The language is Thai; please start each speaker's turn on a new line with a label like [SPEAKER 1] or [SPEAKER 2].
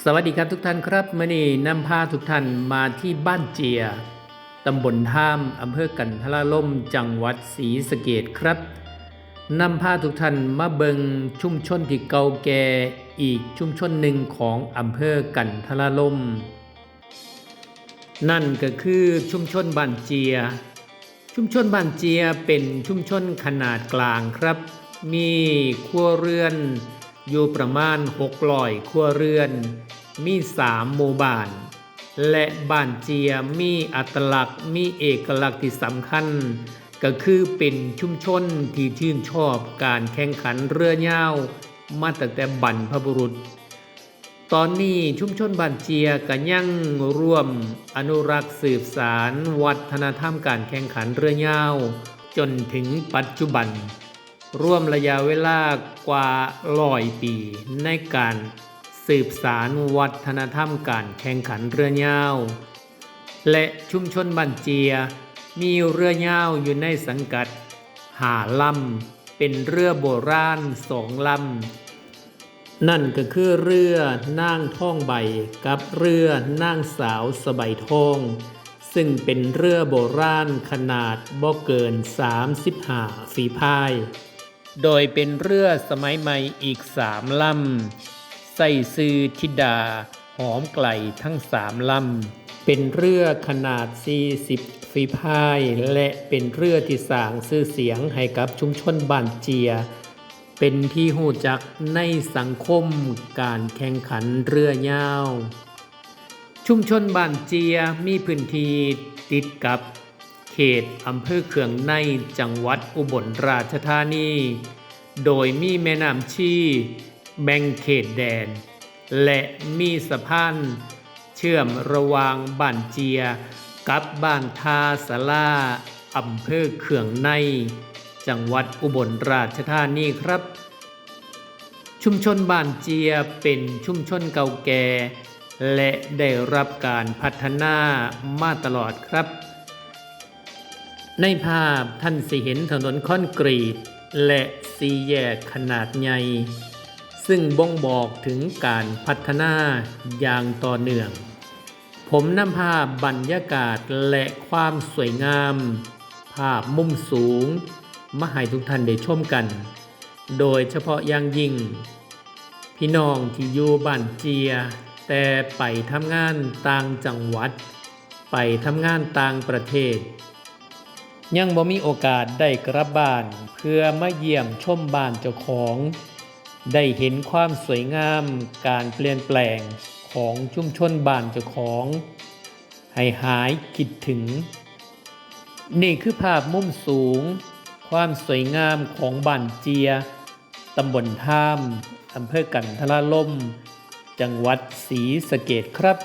[SPEAKER 1] สวัสดีครับทุกท่านครับมื่อนี้นำพาทุกท่านมาที่บ้านเจียตำบลท่ามอำเภอกันทละล่มจังหวัดศรีสะเกดครับนำพาทุกท่านมาเบิงชุมชนที่เก่าแก่อีกชุมชนหนึ่งของอำเภอกันทละล่มนั่นก็คือชุมชนบ้านเจีย ชุมชนบ้านเจียเป็นชุมชนขนาดกลางครับ มีครัวเรือน อยู่ประมาณ600ครัวเรือน มี3หมู่บ้าน และบ้านเจียมีอัตลักษณ์มีเอกลักษณ์ที่สำคัญ ก็คือเป็นชุมชนที่ชื่นชอบการแข่งขันเรือยาวมาตั้งแต่บรรพบุรุษ ตอนนี้ชุมชนบ้านเจียก็ยังร่วมอนุรักษ์สืบสารวัฒนธรรมการแข่งขันเรือยาวจนถึงปัจจุบัน ร่วมระยะเวลากว่าร้อยปี ในการสืบสารวัฒนธรรมการแข่งขันเรือยาว และชุมชนบ้านเจีย มีเรือยาวอยู่ในสังกัด หาลำเป็นเรือโบราณสองลำ นั่นก็คือเรือนางท่องใบกับเรือนางสาวสบายทองซึ่งเป็นเรือโบราณขนาดบ่เกิน 35 ฝีพาย โดยเป็นเรือสมัยใหม่อีกสามลำ ใส่ซื้อธิดา หอมไกลทั้งสามลำ เป็นเรือขนาด 40 ฝีพาย และเป็นเรือที่สร้างชื่อเสียงให้กับชุมชนบ้านเจีย เป็นที่หูจักในสังคมการแข่งขันเรือยาว ชุมชนบ้านเจียมีพื้นที่ติดกับ เขตอำเภอเขืองในจังหวัดอุบลราชธานี โดยมีแม่น้ำชีแบ่งเขตแดน และมีสะพานเชื่อมระหว่างบ้านเจีย กับบ้านทาสลาอำเภอเขืองใน จังหวัดอุบลราชธานีครับ ชุมชนบ้านเจียเป็นชุมชนเก่าแก่ และได้รับการพัฒนามาตลอดครับ ในภาพท่านสิเห็นถนนคอนกรีต และสีแยกขนาดใหญ่ ซึ่งบ่งบอกถึงการพัฒนาอย่างต่อเนื่อง ผมนำภาพบรรยากาศและความสวยงาม ภาพมุมสูง มาให้ทุกท่านได้ชมกัน โดยเฉพาะอย่างยิ่ง พี่น้องที่อยู่บ้านเจีย แต่ไปทำงานต่างจังหวัด ไปทำงานต่างประเทศ ยังบ่มีโอกาสได้กลับบ้าน เพื่อมาเยี่ยมชมบ้านเจ้าของ ได้เห็นความสวยงามการเปลี่ยนแปลงของชุมชนบ้านเจ้าของ ให้หายคิดถึง นี่คือภาพมุมสูง ความสวยงามของบ้านเจียตำบลท่ามอำเภอกันทละล่ม จังหวัดศรีสะเกดครับ